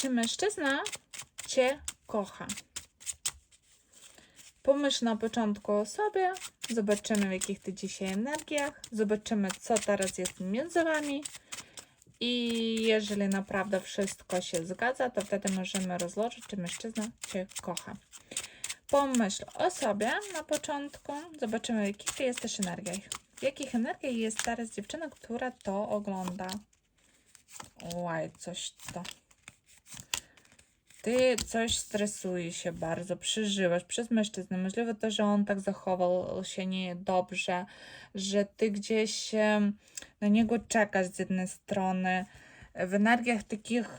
Czy mężczyzna Cię kocha? Pomyśl na początku o sobie, zobaczymy w jakich Ty dzisiaj energiach, zobaczymy co teraz jest między Wami i jeżeli naprawdę wszystko się zgadza, to wtedy możemy rozłożyć, czy mężczyzna Cię kocha. Pomyśl o sobie na początku, zobaczymy w jakich Ty jesteś energiach. W jakich energiach jest teraz dziewczyna, która to ogląda? Łaj, coś to. Ty coś stresuje się bardzo, przeżywasz przez mężczyznę. Możliwe to, że on tak zachował się niedobrze, że ty gdzieś na niego czekasz z jednej strony. W energiach takich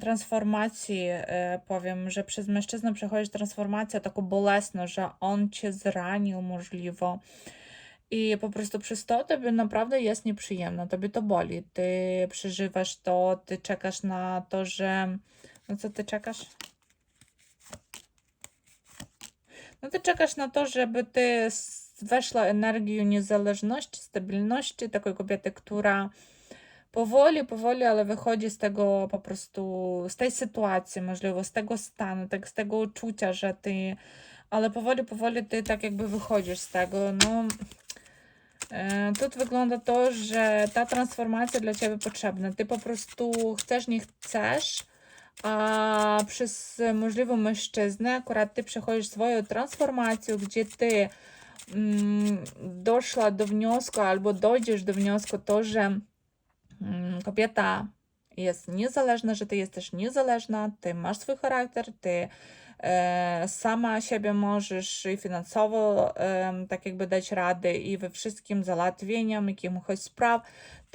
transformacji e, powiem, że przez mężczyznę przechodzisz transformację taką bolesną, że on cię zranił możliwe. I po prostu przez to tobie naprawdę jest nieprzyjemno, tobie to boli. Ty przeżywasz to, ty czekasz na to, że. No co ty czekasz? No ty czekasz na to, żeby ty weszła energię niezależności, stabilności, takiej kobiety, która powoli, powoli, ale wychodzi z tego po prostu, z tej sytuacji możliwe, z tego stanu, tak, z tego uczucia, że ty, ale powoli, powoli ty tak jakby wychodzisz z tego, no... E, tu wygląda to, że ta transformacja dla Ciebie potrzebna. Ty po prostu chcesz, nie chcesz, a przez możliwą mężczyznę akurat ty przechodzisz swoją transformację, gdzie ty mm, doszła do wniosku albo dojdziesz do wniosku to, że mm, kobieta jest niezależna, że ty jesteś niezależna, ty masz swój charakter, ty e, sama siebie możesz i finansowo tak jakby dać radę i we wszystkim załatwieniom jakiemuś spraw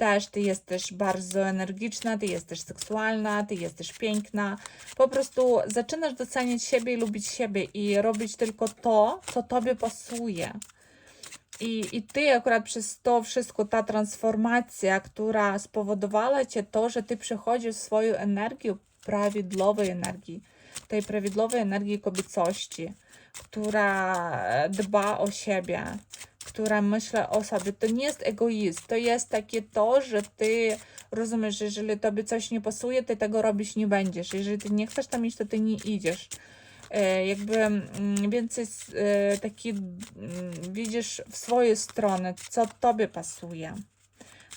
też ty jesteś bardzo energiczna, ty jesteś seksualna, ty jesteś piękna. Po prostu zaczynasz doceniać siebie i lubić siebie i robić tylko to, co tobie pasuje. I, I ty akurat przez to wszystko, ta transformacja, która spowodowała cię to, że ty przechodzisz swoją energię, prawidłowej energii, tej prawidłowej energii kobiecości, która dba o siebie, która myśli o sobie. To nie jest egoizm, to jest takie to, że ty rozumiesz, że jeżeli tobie coś nie pasuje, ty tego robić nie będziesz. Jeżeli ty nie chcesz tam iść, to ty nie idziesz. E, jakby mm, więcej e, taki mm, widzisz w swoją stronę, co tobie pasuje.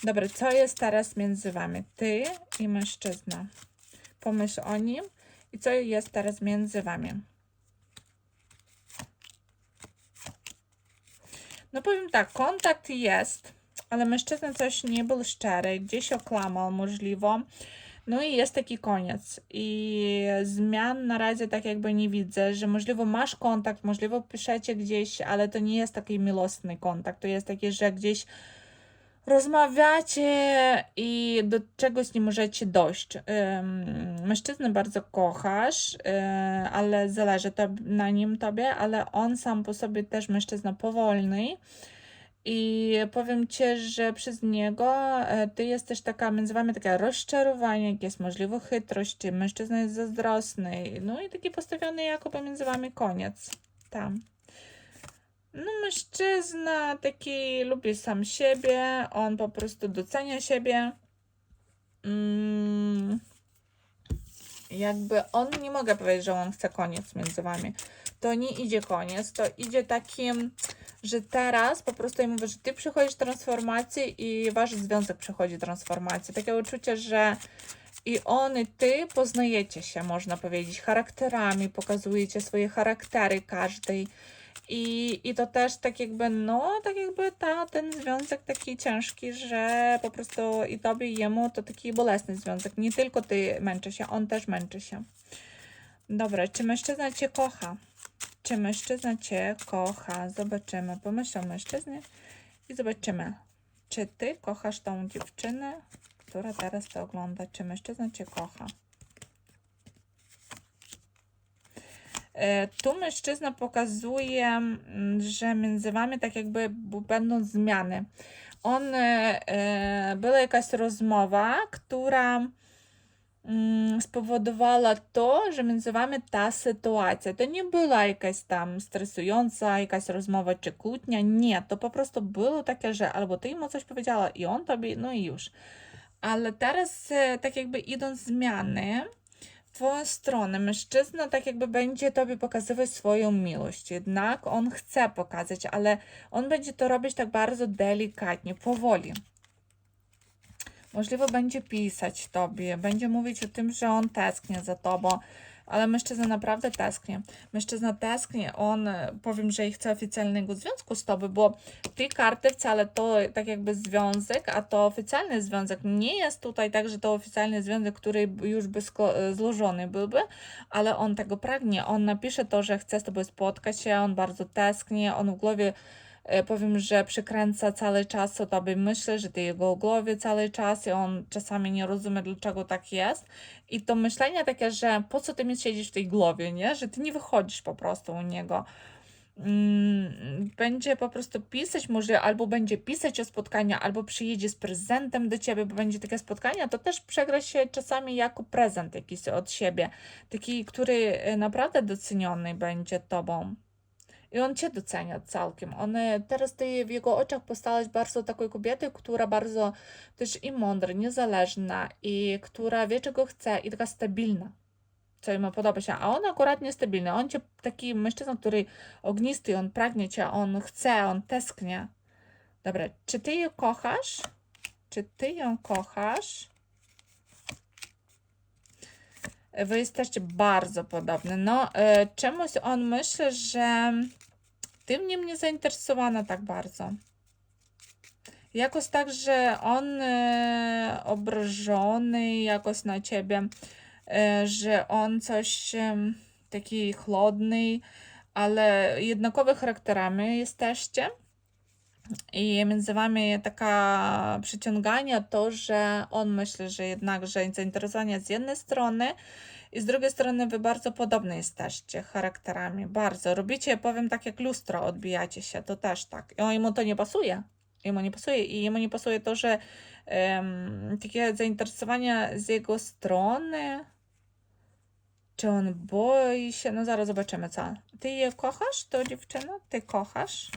Dobra, co jest teraz między wami? Ty i mężczyzna. Pomyśl o nim i co jest teraz między wami. No powiem tak, kontakt jest, ale mężczyzna coś nie był szczery, gdzieś okłamał możliwe. No i jest taki koniec. I zmian na razie tak jakby nie widzę, że możliwe masz kontakt, możliwe piszecie gdzieś, ale to nie jest taki miłosny kontakt. To jest taki, że gdzieś rozmawiacie i do czegoś nie możecie dojść. Mężczyznę bardzo kochasz, yy, ale zależy to na nim tobie, ale on sam po sobie też mężczyzna powolny. I powiem ci, że przez niego e, ty jesteś taka, między wami takie rozczarowanie, jak jest możliwe chytrość, mężczyzna jest zazdrosny, no i taki postawiony jako pomiędzy wami koniec. Tam. No, mężczyzna taki lubi sam siebie, on po prostu docenia siebie. Mm, jakby on nie mogę powiedzieć, że on chce koniec między wami. To nie idzie koniec, to idzie takim, że teraz po prostu ja mówię, że ty przechodzisz transformację i wasz związek przechodzi transformację. Takie uczucie, że i on i ty poznajecie się, można powiedzieć, charakterami, pokazujecie swoje charaktery każdej. I, I to też tak jakby, no, tak jakby ta, ten związek taki ciężki, że po prostu i tobie, i jemu to taki bolesny związek. Nie tylko ty męczy się, on też męczy się. Dobra, czy mężczyzna cię kocha? Czy mężczyzna cię kocha? Zobaczymy. Pomyśl o mężczyznie i zobaczymy, czy ty kochasz tą dziewczynę, która teraz to ogląda. Czy mężczyzna cię kocha? Tu mężczyzna pokazuje, mm, że między wami tak jakby będą zmiany. On, e, e, była jakaś rozmowa, która mm, spowodowała to, że między wami ta sytuacja. To nie była jakaś tam stresująca, jakaś rozmowa czy kłótnia. Nie, to po prostu było takie, że albo ty mu coś powiedziała i on tobie, no i już. Ale teraz e, tak jakby idą zmiany twoją stronę. Mężczyzna tak jakby będzie tobie pokazywać swoją miłość. Jednak on chce pokazać, ale on będzie to robić tak bardzo delikatnie, powoli. Możliwe będzie pisać tobie, będzie mówić o tym, że on tęsknie za tobą, ale mężczyzna naprawdę tęsknie. Mężczyzna tęsknie, on, e, powiem, że chce oficjalnego związku z tobą, bo tej karty wcale to tak jakby związek, a to oficjalny związek. Nie jest tutaj tak, że to oficjalny związek, który już by e, złożony byłby, ale on tego pragnie. On napisze to, że chce z tobą spotkać się, on bardzo tęsknie, on w głowie powiem, że przykręca cały czas o tobie myśli, że ty jego głowie cały czas i on czasami nie rozumie, dlaczego tak jest. I to myślenie takie, że po co ty mi siedzisz w tej głowie, nie? Że ty nie wychodzisz po prostu u niego. Mm, będzie po prostu pisać, może albo będzie pisać o spotkania, albo przyjedzie z prezentem do ciebie, bo będzie takie spotkanie, to też przegra się czasami jako prezent jakiś od siebie, taki, który e, naprawdę doceniony będzie tobą. I on cię docenia całkiem. On, e, teraz ty w jego oczach postałaś bardzo taką kobietę, która bardzo też i mądra, niezależna i która wie czego chce i taka stabilna co jemu podoba się, a on akurat niestabilny. On cię, taki mężczyzna, który ognisty, on pragnie cię, on chce, on tęsknie. Dobra, czy ty ją kochasz? Czy ty ją kochasz? Wy jesteście bardzo podobne. No, e, czemuś on myśli, że ty mnie nie zainteresowana tak bardzo. Jakoś tak, że on e, obrażony jakoś na ciebie. E, że on coś taki chłodny, ale jednakowe charakterami jesteście. I między wami taka przyciąganie to, że on myśli, że jednak, że zainteresowanie z jednej strony i z drugiej strony wy bardzo podobne jesteście charakterami, bardzo. Robicie, powiem tak jak lustro, odbijacie się, to też tak. I jemu to nie pasuje. Jemu nie pasuje i jemu nie pasuje to, że um, takie zainteresowanie z jego strony czy on boi się? No zaraz zobaczymy, co. Ty je kochasz, to dziewczyno? Ty kochasz?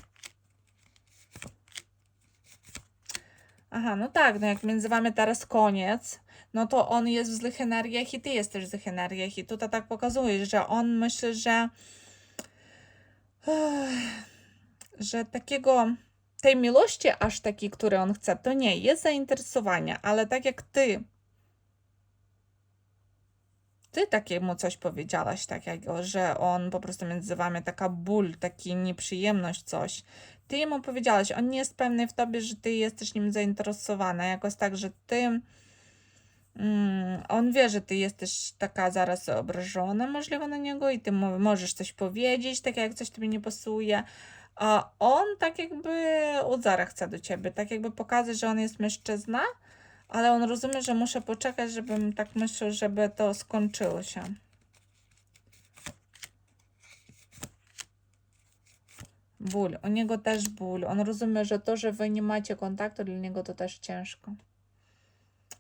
Aha, no tak, no jak między wami teraz koniec, no to on jest w złych energiach i ty jesteś w złych energiach. I tutaj tak pokazujesz, że on myśli, że że takiego tej miłości aż takiej, które on chce, to nie, jest zainteresowanie, ale tak jak ty ty takiemu coś powiedziałaś takiego, że on po prostu między wami taka ból, taki nieprzyjemność, coś. Ty jemu powiedziałaś, on nie jest pewny w tobie, że ty jesteś nim zainteresowana, jakoś tak, że ty. Mm, on wie, że ty jesteś taka zaraz obrażona możliwe na niego i ty możesz coś powiedzieć, tak jak coś tobie nie pasuje. A on tak jakby od zara chce do ciebie, tak jakby pokazać, że on jest mężczyzna, ale on rozumie, że muszę poczekać, żebym tak myślał, żeby to skończyło się. Ból. U niego też ból. On rozumie, że to, że wy nie macie kontaktu, dla niego to też ciężko.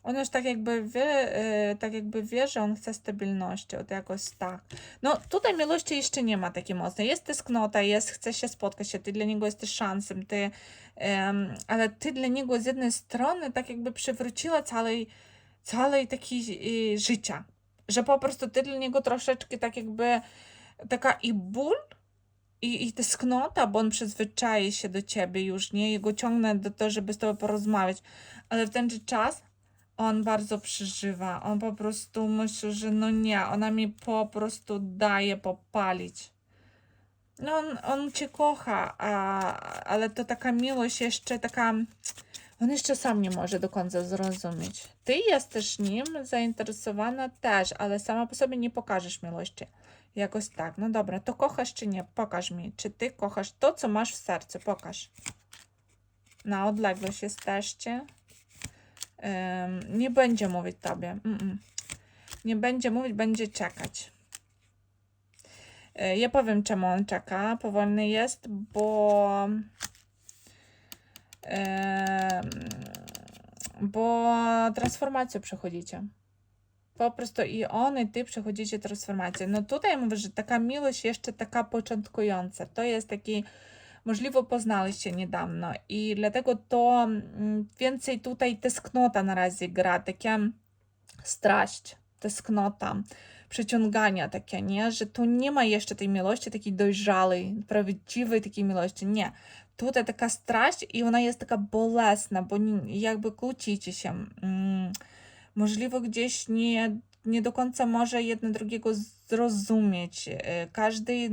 On już tak jakby wie, yy, tak jakby wie, że on chce stabilności, od jakoś tak. No tutaj miłości jeszcze nie ma takiej mocnej. Jest tęsknota, jest, chce się spotkać ty dla niego jesteś szansem, ty, yy, ale ty dla niego z jednej strony tak jakby przywróciła całej, całej takiej yy, życia, że po prostu ty dla niego troszeczkę tak jakby taka i ból, i, i tęsknota, bo on przyzwyczai się do ciebie już, nie? I go ciągnę do tego, żeby z tobą porozmawiać. Ale w ten czas on bardzo przeżywa. On po prostu myśli, że no nie, ona mi po prostu daje popalić. No on, on cię kocha, a, ale to taka miłość jeszcze taka... On jeszcze sam nie może do końca zrozumieć. Ty jesteś nim zainteresowana też, ale sama po sobie nie pokażesz miłości. Jakoś tak. No dobra, to kochasz czy nie? Pokaż mi. Czy ty kochasz to, co masz w sercu? Pokaż. Na odległość jesteście nie będzie mówić tobie. Nie będzie mówić, będzie czekać. E, ja powiem, czemu on czeka. Powolny jest, bo. bo transformację przechodzicie. Po prostu i on, i ty przechodzicie transformację. No tutaj mówię, że taka miłość jeszcze taka początkująca. To jest taki możliwe poznaliście niedawno i dlatego to mm, więcej tutaj tęsknota na razie gra, taka straść. tęsknota, przyciągania takie, nie? Że tu nie ma jeszcze tej miłości takiej dojrzałej, prawdziwej takiej miłości, nie. Tutaj taka straść i ona jest taka bolesna, bo jakby kłócicie się. Mm, możliwe gdzieś nie, nie do końca może jedno drugiego zrozumieć. E, Każdy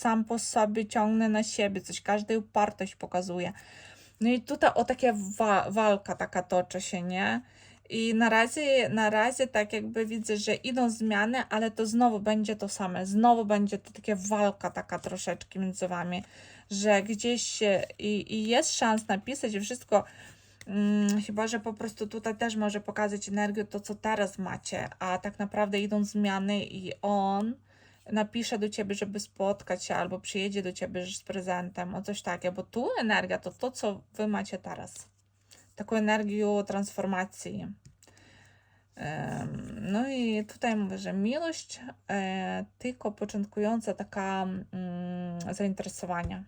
sam po sobie ciągnie na siebie coś, każdy upartość pokazuje. No i tutaj o takie wa walka taka toczy się, nie? I na razie, na razie tak jakby widzę, że idą zmiany, ale to znowu będzie to same. Znowu będzie to takie walka taka troszeczkę między wami, że gdzieś i, i jest szans napisać wszystko, mm, chyba, że po prostu tutaj też może pokazać energię to, co teraz macie, a tak naprawdę idą zmiany i on napisze do ciebie, żeby spotkać się, albo przyjedzie do ciebie z prezentem, o coś takiego, bo tu energia to to, co wy macie teraz. Taką energię transformacji. No i tutaj mówię, że miłość e, tylko początkująca taka mm, zainteresowania.